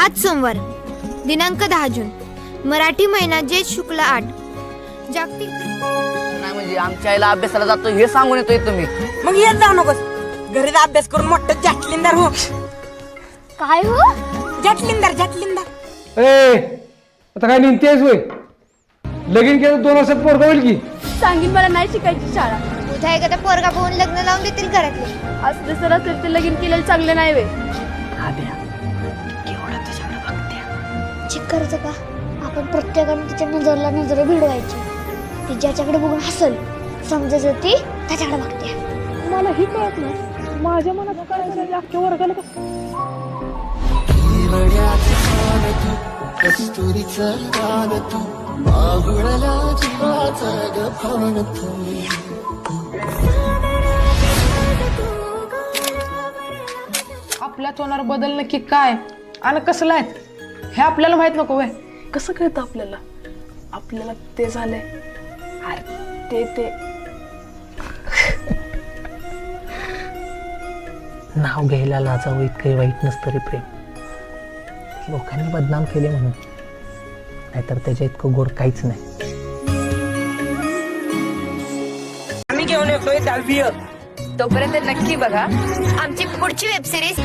आज सोमवार दिनांक दहा जून मराठी महिना जेठ शुक्ल आठ. जागतिक नाही म्हणजे आमच्या आईला अभ्यासाला जातो हे सांगून येतोय तुम्ही. मग येत जाऊ नकोस. घरीच अभ्यास करून मोठं जाटलिंदार हो. काय हो? जाटलिंदार जाटलिंदार. ए आता काय निघतेस होय? लगीन केलं दोन वर्षात पोरगा होईल की? सांगीन मला नाही शिकायची शाळा. उद्या एखादा पोरगा पाहून लग्न लावून देतील घरातले? असं जसं असेल ते लगीन केलेलं चांगलं नाही वे चेक करायचं का? आपण प्रत्येकाने तिच्या नजरला नजर भिडवायची. ती ज्याच्याकडे बघून हसल समजायचं ती त्याच्याकडे बघते. मला ही कळत नाही. माझ्या मनात करायचं अख्ख्या वर्गाला कसं आपल्या तोंडावर बदल नक्की काय? आणि कसलं आहेत हे आपल्याला माहीत नको वय कसं कळतं आपल्याला? आपल्याला ते झालंय. अरे ते ते. नाव घ्यायला लाजावं इतकंही वाईट नसतं रे प्रेम. लोकांनी बदनाम केले म्हणून. नाहीतर त्याच्या इतकं गोड काहीच नाही. आम्ही घेऊन येतोय दहावी तोपर्यंत नक्की बघा. आमची पुढची वेब सिरीज